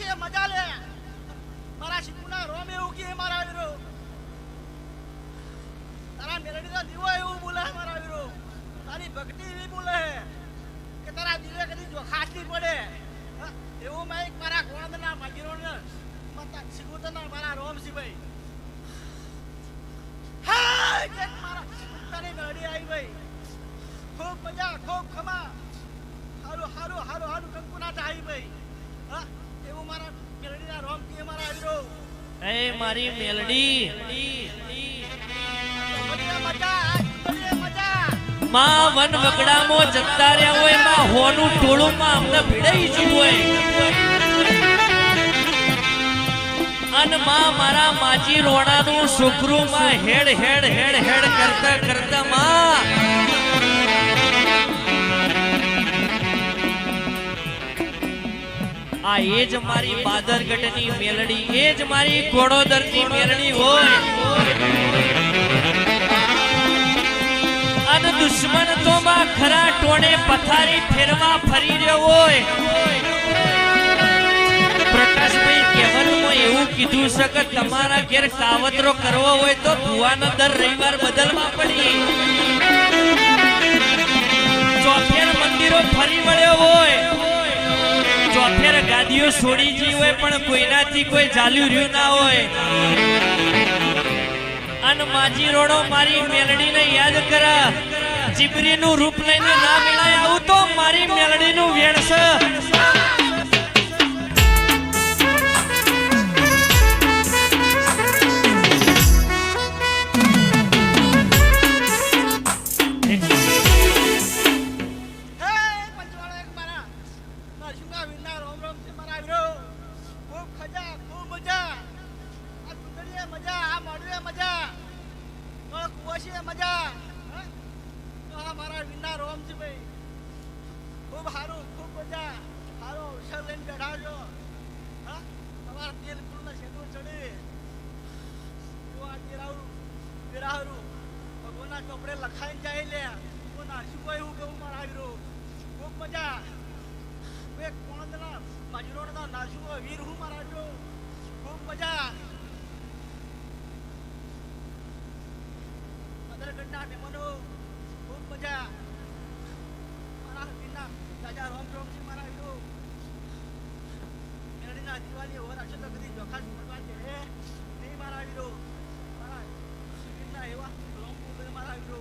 છે, મજા લે. મારા શીખુના રોમે ઉકી મારા વીરો તારા મેલડી નો દીવો એવું બોલે મારા વીરો તારી ભક્તિ એવી બોલે કે તારા દીવે કદી જો નહીં પડે. એવું મેં એક મારા ગોળના મજરો ને શીખુતના મારા રોમ સિંહભાઈ હા મારા તારી મેલડી આવી ભાઈ ખૂબ મજા, ખૂબ ખમા. હારું હારું હારું હારું, કંકુના આવી ભાઈ હા મારી મેલડી. માં વન વગડામાં જતા રહ્યા હોયમાં હોનું ટોળું માં અમને ભીડાઈ જવું હોય. અનમાં મારા માજી રોણાનું છોકરું માં હેડ હેડ હેડ હેડ કરતા કરતા માં આ એ જ મારી બાદરગઢની મેલડી, એ જ મારી ઘોડોદરની મેલડી હોય. અને દુશ્મન તો માં ખરા ટોણે પથારી ફેરવા ફરી રહ્યો હોય. પ્રકાશભાઈ કહેવાનું એવું કીધું છે કે તમારા ઘેર કાવતરો કરવો હોય તો ભુવાનો દર રવિવાર બદલવા પડી. ગાદીઓ છોડી જી હોય પણ કોઈનાથી કોઈ ચાલ્યું રહ્યું ના હોય. અન માજી રોડો મારી મેલડીને યાદ કરા. જીબરીનું રૂપ લઈને ના મેળાય આવું તો મારી મેલડીનું કુવાશીએ મજા હા? આ મારા વિના રોમજીભાઈ છે ભાઈ. ખૂબ સારું, ખૂબ મજા સારો અવસર લઈને બેઠા છો. હા? તમારા તેલ પૂર્ણ શેઠું ચડી. જો આ તેરાવું તેરાહરું ભગવાનના ચોપડે લખાઈને જાય લે. હું નાશું કોઈ હું કહું મારા આવ્યું ખૂબ મજા હું એક કોણદના મજૂરોના નાસુ વીર હું મારા વીરો ખૂબ મજા મદરગઢના ડેમનો ખૂબ મજા. મારા વીરના રાજા રોમ રોમજી મારા વીરો મેળીના દિવાળી ઓર અક્ષર કદી જોખા પડવા છે. નહીં મારા વીરો મારા વીરના એવા રોમ મારા વીરો